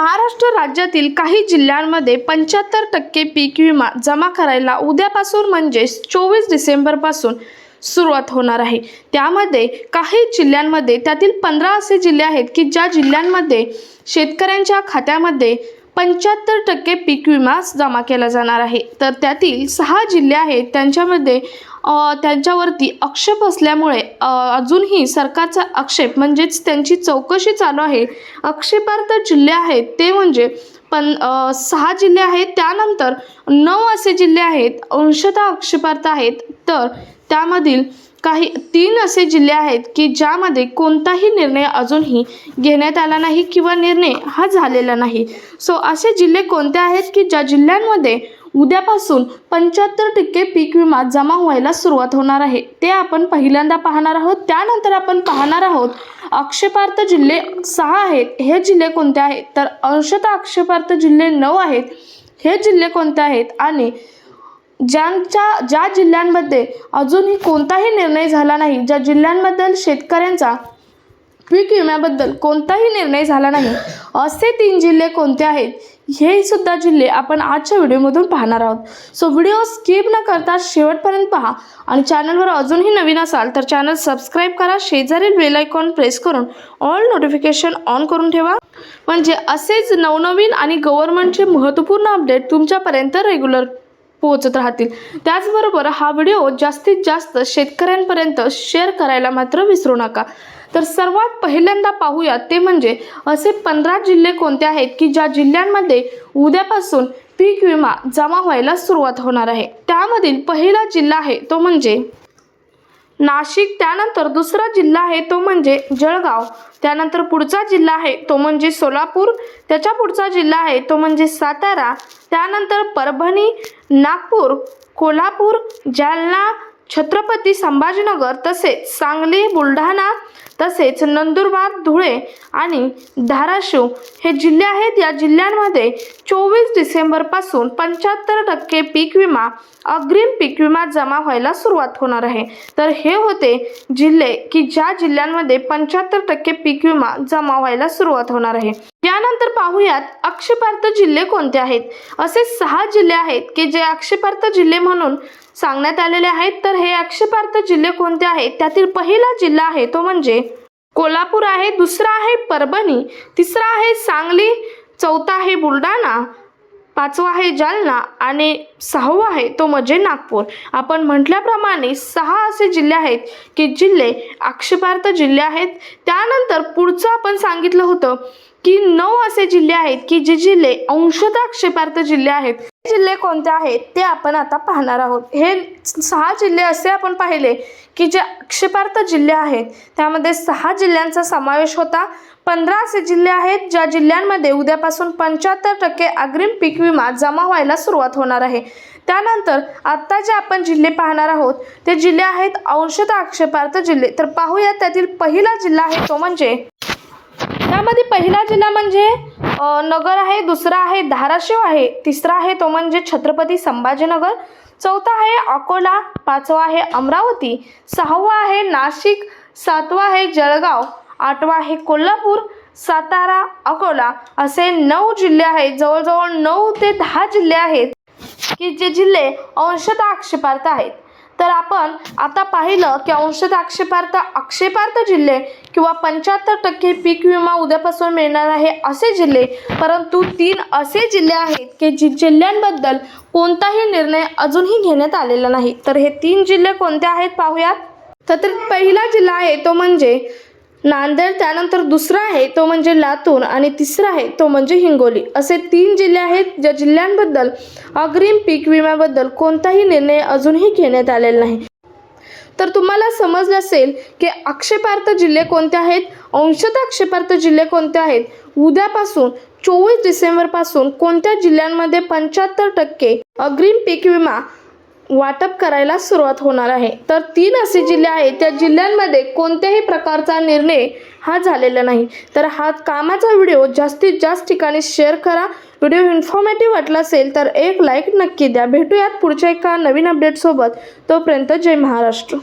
महाराष्ट्र राज्यातील काही जिल्ह्यांमध्ये पंच्याहत्तर टक्के पीक विमा जमा करायला उद्यापासून म्हणजेच चोवीस डिसेंबरपासून सुरुवात होणार आहे. त्यामध्ये काही जिल्ह्यांमध्ये त्यातील पंधरा असे जिल्हे आहेत की ज्या जिल्ह्यांमध्ये शेतकऱ्यांच्या खात्यामध्ये पंच्याहत्तर टक्के पीक विमा जमा केला जाणार आहे. तर त्यातील सहा जिल्हे आहेत त्यांच्यामध्ये त्यांच्यावरती आक्षेप असल्यामुळे अजूनही सरकारचा आक्षेप म्हणजेच त्यांची चौकशी चालू आहे. आक्षेपार्थ जिल्हे आहेत ते म्हणजे पण सहा जिल्हे आहेत. त्यानंतर नऊ असे जिल्हे आहेत अंशतः आक्षेपार्थ आहेत. तर त्यामधील काही तीन असे जिल्हे आहेत की ज्यामध्ये कोणताही निर्णय अजूनही घेण्यात आला नाही किंवा निर्णय हा झालेला नाही. सो असे जिल्हे कोणते आहेत की ज्या जिल्ह्यांमध्ये उद्यापासून पंच्याहत्तर टक्के पीक विमा जमा व्हायला सुरुवात होणार आहे. ते आपण पहिल्यांदा पाहणार आहोत. त्यानंतर आपण पाहणार आहोत आक्षेपार्थ जिल्हे सहा आहेत. हे जिल्हे कोणते आहेत? तर अंशतः आक्षेपार्थ जिल्हे नऊ आहेत. हे जिल्हे कोणते आहेत? आणि ज्यांच्या ज्या जिल्ह्यांमध्ये अजूनही कोणताही निर्णय झाला नाही ज्या जिल्ह्यांबद्दल शेतकऱ्यांचा पीक विम्याबद्दल कोणताही निर्णय झाला नाही असे तीन जिल्हे कोणते आहेत? हे सुद्धा जिल्हे आपण आजच्या व्हिडिओमधून पाहणार आहोत. सो व्हिडिओ स्किप न करता शेवटपर्यंत पहा. आणि चॅनलवर अजूनही नवीन असाल तर चॅनल सबस्क्राईब करा. शेजारील बेल आयकॉन प्रेस करून ऑल नोटिफिकेशन ऑन करून ठेवा. म्हणजे असेच नवनवीन आणि गव्हर्नमेंटचे महत्त्वपूर्ण अपडेट तुमच्यापर्यंत रेग्युलर पोहोचत राहतील. त्याचबरोबर हा व्हिडिओ जास्तीत जास्त शेतकऱ्यांपर्यंत शेअर करायला मात्र विसरू नका. तर सर्वात पहिल्यांदा पाहूयात ते म्हणजे असे पंधरा जिल्हे कोणते आहेत की ज्या जिल्ह्यांमध्ये उद्यापासून पीक विमा जमा व्हायला सुरुवात होणार आहे? त्यामधील पहिला जिल्हा आहे तो म्हणजे नाशिक त्यानंतर दुसरा जिल्हा आहे तो म्हणजे जळगाव त्यानंतर पुढचा जिल्हा आहे तो म्हणजे सोलापूर त्याच्या पुढचा जिल्हा आहे तो म्हणजे सातारा त्यानंतर परभणी नागपूर कोल्हापूर जालना छत्रपती संभाजीनगर तसेच सांगली बुलढाणा तसेच नंदुरबार धुळे आणि धाराशिव हे जिल्हे आहेत. या जिल्ह्यांमध्ये चोवीस डिसेंबरपासून पंच्याहत्तर टक्के पीक विमा अग्रिम पीक विमा जमा व्हायला सुरुवात होणार आहे. तर हे होते जिल्हे की ज्या जिल्ह्यांमध्ये पंच्याहत्तर टक्के पीक विमा जमा व्हायला सुरुवात होणार आहे. यानंतर पाहूयात अक्षपार्थ जिल्हे कोणते आहेत? असे सहा जिल्हे आहेत की जे अक्षपार्थ जिल्हे म्हणून सांगण्यात आलेले आहेत. तर हे अक्षपार्थ जिल्हे कोणते आहेत? त्यातील पहिला जिल्हा आहे तो म्हणजे कोल्हापूर आहे दुसरा आहे परभणी तिसरा आहे सांगली चौथा आहे बुलढाणा पाचवा आहे जालना आणि सहावा आहे तो म्हणजे नागपूर. आपण म्हटल्याप्रमाणे सहा असे जिल्हे आहेत की जिल्हे आक्षेपार्थ जिल्हे आहेत. त्यानंतर पुढचं आपण सांगितलं होतं की नऊ असे जिल्हे आहेत की जे जिल्हे अंशतः आक्षेपार्थ जिल्हे आहेत. जिल्हे कोणते आहेत ते आपण आता पाहणार आहोत. हे सहा जिल्हे असे आपण पाहिले की जे आक्षेपार्थ जिल्हे आहेत. त्यामध्ये सहा जिल्ह्यांचा समावेश होता. पंधरा असे जिल्हे आहेत ज्या जिल्ह्यांमध्ये उद्यापासून पंच्याहत्तर टक्के अग्रिम पीक विमा जमा व्हायला सुरुवात होणार आहे. त्यानंतर आत्ता जे आपण जिल्हे पाहणार आहोत ते जिल्हे आहेत अंशतः आक्षेपार्थ जिल्हे. तर पाहूया त्यातील पहिला जिल्हा आहे तो म्हणजे यामध्ये पहिला जिल्हा म्हणजे नगर आहे दुसरा आहे धाराशिव आहे तिसरा आहे तो म्हणजे छत्रपती संभाजीनगर चौथा आहे अकोला पाचवा आहे अमरावती सहावा आहे नाशिक सातवा आहे जळगाव आठवा आहे कोल्हापूर सातारा अकोला असे नऊ जिल्हे आहेत. जवळजवळ नऊ ते दहा जिल्हे आहेत की जे जिल्हे अंशतः आक्षेपार्थ आहेत. तर आपण आता पाहिलं की अंशत आक्षेपार्थ आक्षेपार्थ जिल्हे किंवा पंच्याहत्तर टक्के पीक विमा उद्यापासून मिळणार आहे असे जिल्हे. परंतु तीन असे जिल्हे आहेत की जी जिल्ह्यांबद्दल कोणताही निर्णय अजूनही घेण्यात आलेला नाही. तर हे तीन जिल्हे कोणते आहेत पाहूयात? तर तर पहिला जिल्हा आहे तो म्हणजे नांदेड त्यानंतर दुसरा आहे तो म्हणजे लातूर आणि तिसरा आहे तो म्हणजे हिंगोली. असे तीन जिल्हे आहेत ज्या जिल्ह्यांबद्दल अग्रिम पीक विम्याबद्दल कोणताही निर्णय अजूनही घेण्यात आलेला नाही. तर तुम्हाला समजलं असेल की आक्षेपार्थ जिल्हे कोणते आहेत? अंशतः आक्षेपार्थ जिल्हे कोणते आहेत? उद्यापासून चोवीस डिसेंबरपासून कोणत्या जिल्ह्यांमध्ये पंच्याहत्तर टक्के अग्रिम पीक विमा वाटप करायला सुरुवात होणार आहे. तर तीन असे जिल्हे आहेत त्या जिल्ह्यांमध्ये कोणत्याही प्रकारचा निर्णय हा झालेला नाही. तर हा कामाचा व्हिडिओ जास्तीत जास्त ठिकाणी शेअर करा. व्हिडिओ इन्फॉर्मेटिव्ह वाटला असेल तर एक लाईक नक्की द्या. भेटूयात पुढच्या एका नवीन अपडेटसोबत तोपर्यंत जय महाराष्ट्र.